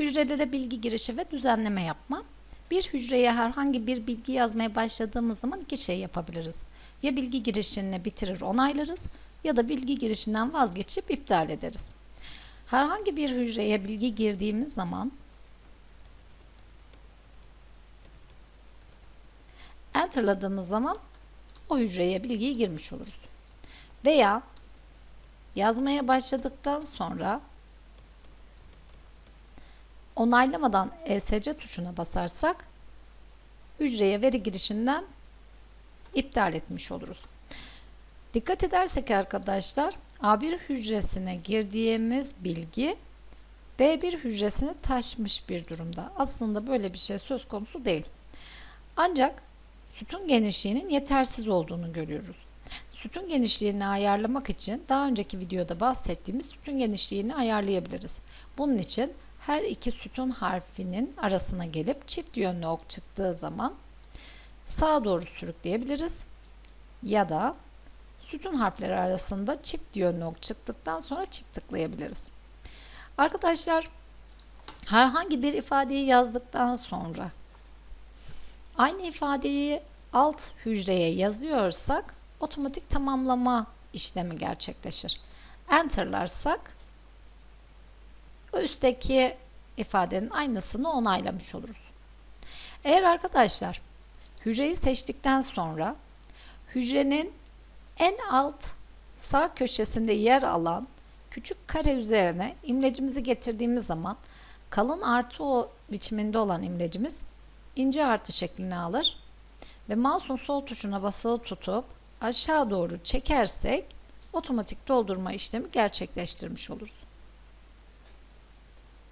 hücrelere bilgi girişi ve düzenleme yapma. Bir hücreye herhangi bir bilgi yazmaya başladığımız zaman iki şey yapabiliriz. Ya bilgi girişini bitirir onaylarız ya da bilgi girişinden vazgeçip iptal ederiz. Herhangi bir hücreye bilgi girdiğimiz zaman enterladığımız zaman o hücreye bilgiyi girmiş oluruz. Veya yazmaya başladıktan sonra onaylamadan ESC tuşuna basarsak hücreye veri girişinden iptal etmiş oluruz. Dikkat edersek arkadaşlar A1 hücresine girdiğimiz bilgi B1 hücresine taşmış bir durumda. Aslında böyle bir şey söz konusu değil. Ancak sütun genişliğinin yetersiz olduğunu görüyoruz. Sütun genişliğini ayarlamak için daha önceki videoda bahsettiğimiz sütun genişliğini ayarlayabiliriz. Bunun için her iki sütun harfinin arasına gelip çift yönlü ok çıktığı zaman sağa doğru sürükleyebiliriz. Ya da sütun harfleri arasında çift yönlü ok çıktıktan sonra çift tıklayabiliriz. Arkadaşlar herhangi bir ifadeyi yazdıktan sonra aynı ifadeyi alt hücreye yazıyorsak otomatik tamamlama işlemi gerçekleşir. Enter'larsak üstteki ifadenin aynısını onaylamış oluruz. Eğer arkadaşlar hücreyi seçtikten sonra hücrenin en alt sağ köşesinde yer alan küçük kare üzerine imlecimizi getirdiğimiz zaman kalın artı o biçiminde olan imlecimiz ince artı şeklini alır ve mouse'un sol tuşuna basılı tutup aşağı doğru çekersek otomatik doldurma işlemi gerçekleştirmiş oluruz.